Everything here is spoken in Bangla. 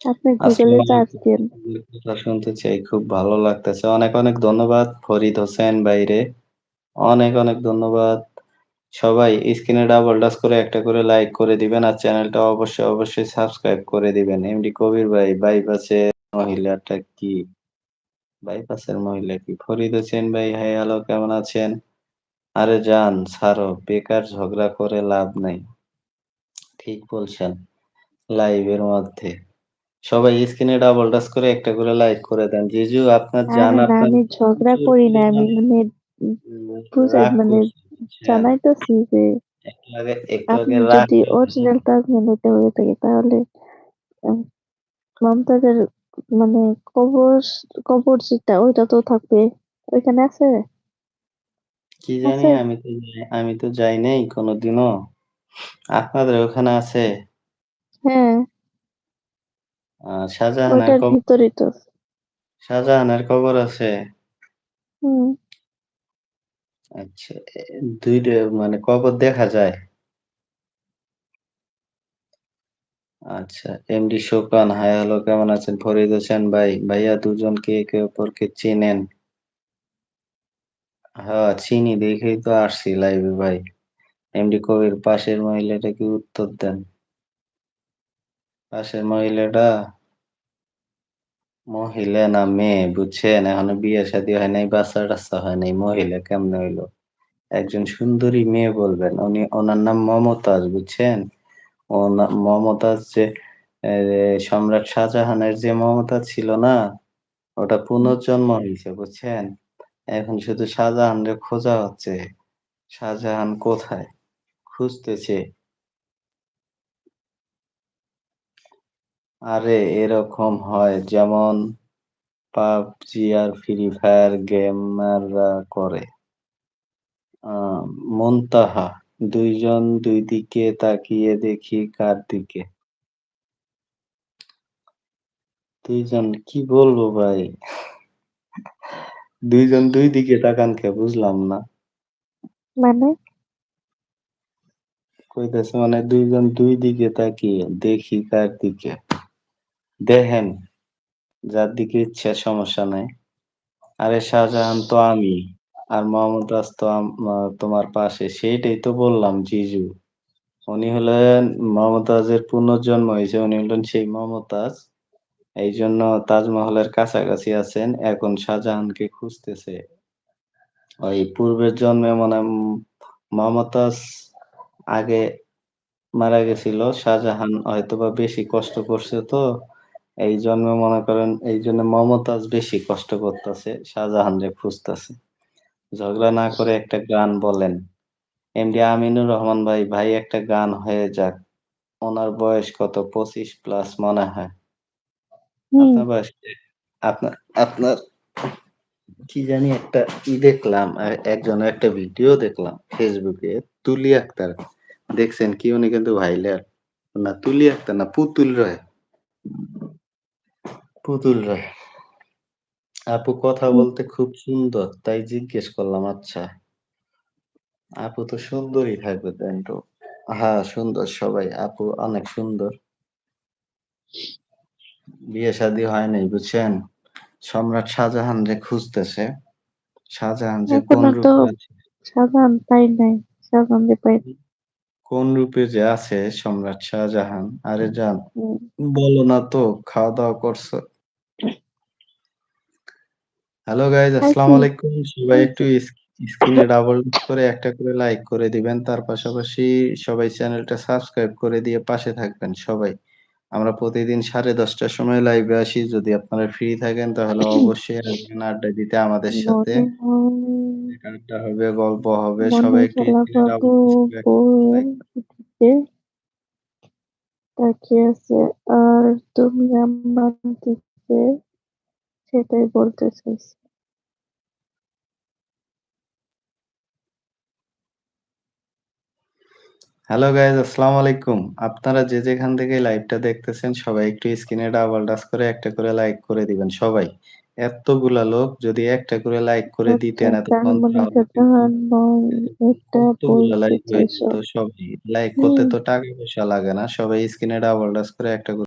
আপনি গুগলে। আপনার কথা শুনতে চাই। খুব ভালো লাগতেছে। অনেক, অনেক ধন্যবাদ ফরিদ হোসেন ভাইরে। অনেক, অনেক ধন্যবাদ। সবাই স্ক্রিনে ডাবল টাচ করে একটা করে লাইক করে দিবেন। আর চ্যানেলটা অবশ্যই, অবশ্যই সাবস্ক্রাইব করে দিবেন। এমডি কবির ভাই, বাইপাসের মহিলাটা কি? বাইপাসের মহিলা কি? ফরিদ হোসেন ভাই, হাই হ্যালো কেমন আছেন? আরে জান ছাড়ো, বেকার ঝগড়া করে লাভ নাই। ঠিক বলছেন। লাইভের মধ্যে। সবাই স্ক্রিনে ডাবল টাচ করে একটা করে লাইক করে দেন। জিজু আপনার জান না আপনার আমি ঝগড়া করি না। আমি মানে বুঝাই রাগ মানে করছে বুঝছেন? জানাইতেছি যে একটু আগে একটু আপনি আগে রাগ যদি করেছে। অরিজিনাল তাজমহল হইতে হয়ে থাকে তাহলে মমতাজের মানে কবর কবর যেটা ওইটা তো থাকবে। ওইখানে আছে? কি জানি আছে? আমি তো যাই আমি তো যাই নাই কোনোদিনও আপনাদের ওখানে আছে? হ্যাঁ। শাহজাহানের ওইটার কব ভিতরেই তো। শাহজাহানের কবর আছে? হুম। আচ্ছা, এ ২ মানে কবর দেখা যায়? আচ্ছা, এমডি শোকান, হাই হ্যালো কেমন আছেন? ফরিদ হোসেন ভাই, ভাইয়া দুজন কি একে অপরকে চেনেন? হ্যাঁ, চিনি দেখেই তো আসছি লাইভে ভাই। এমডি কবির পাশের মহিলাটা কি উত্তর দেন। পাশের মহিলাটা মহিলা না মেয়ে বুঝছেন? এখনও বিয়ে-শাদী হয় নাই, বাচ্চা-টাচ্চা হয় নাই। মহিলা কেমনে হইল একজন সুন্দরী মেয়ে বলবেন। উনি ওনার নাম মমতাজ বুঝছেন? মমতাজ যে সম্রাট শাহজাহানের যে মমতাজ ছিল না? ওটা। পুনর্জন্ম হইছে বুঝছেন? এখন শুধু শাহজাহানরে খোঁজা হচ্ছে। শাহজাহান কোথায়? খুঁজতেছে। আরে এরকম হয় যেমন পাবজি আর ফ্রি ফায়ার গেমাররা করে। আ মুনতাহা ২ জন ২ দিকে তাকিয়ে দেখি কার দিকে? দুইজন কি বলব ভাই? দুইজন দুই দিকে তাকান কে বুঝলাম না? মানে? কইতেছে মানে দুইজন দুই দিকে তাকিয়ে দেখি কার দিকে? দেখেন, যার দিকে ইচ্ছা সমস্যা নাই। আরে শাহজাহান তো আমি। আর মমতাজ তো তোমার পাশে। সেইটাই তো বললাম জিজু। উনি হলেন মমতাজের পুনর্জন্ম হয়েছে উনি হলেন সেই মমতাজ। এইজন্য তাজমহলের কাছাকাছি আছেন। এখন শাহজাহানকে খুঁজতেছে। ওই পূর্বের জন্মে মানে মমতাজ আগে মারা গেছিল। শাহজাহান হয়তোবা বেশি কষ্ট করছে তো। এই জন্মে মনে করেন এইজন্য মমতাজ বেশি কষ্ট করতেছে। শাহজাহানরে খুঁজতেছে। ঝগড়া না করে একটা গান বলেন। এমডি আমিনুর রহমান ভাই, ভাই একটা গান হয়ে যাক। ওনার বয়স কত? ২৫ প্লাস মনে হয়। আপনার বয়স আপনার আপনার কি জানি একটা ই দেখলাম। এ একজনের একটা ভিডিও দেখলাম ফেসবুকে। তুলি আক্তার। দেখছেন কি? উনি কিন্তু ভাইরাল। না তুলি আক্তার না পুতুল রায়। পুতুল রায়। আপু কথা বলতে খুব সুন্দর। তাই জিজ্ঞেস করলাম। আচ্ছা। আপু তো সুন্দরই থাকবে দেন তো। হ্যাঁ, সুন্দর সবাই। আপু অনেক সুন্দর। বিয়ে-শাদী হয় নাই বুঝছেন? সম্রাট শাহজাহান যে খুঁজতেছে। শাহজাহান যে কোন রূপে শাহজাহান পাই নাই। শাহজাহানরে পাই কোন রূপে যে আছে সম্রাট শাহজাহান? আরে জান। বলো না তো খাওয়া-দাওয়া করছ? হ্যালো গাইজ আসসালামু আলাইকুম। সবাই একটু স্ক্রিনে ডাবল করে একটা করে লাইক করে দিবেন। তার পাশাপাশি সবাই চ্যানেলটা সাবস্ক্রাইব করে দিয়ে পাশে থাকবেন সবাই। আমরা প্রতিদিন সাড়ে দশটার সময় লাইভে আসি। যদি আপনারা ফ্রি থাকেন তাহলে অবশ্যই আসবেন আড্ডা দিতে আমাদের সাথে। আড্ডা হবে, গল্প হবে। সবাই একটু তাকিয়ে আছে। আর তুমি আমার দিকে সেটাই বলতে চাইছি। হ্যালো গাইস আসসালামু আলাইকুম। আপনারা যে যেখান থেকে লাইভটা দেখতেছেন সবাই একটু স্ক্রিনে ডাবল টাচ করে একটা করে লাইক করে দিবেন সবাই। এত্তগুলা লোক যদি একটা করে লাইক করে আচ্ছা দিতেন এতক্ষণ বলতে লাইক করতে তো টাকা পয়সা লাগে না। সবাই স্ক্রিনে ডাবল টাচ করে একটা করে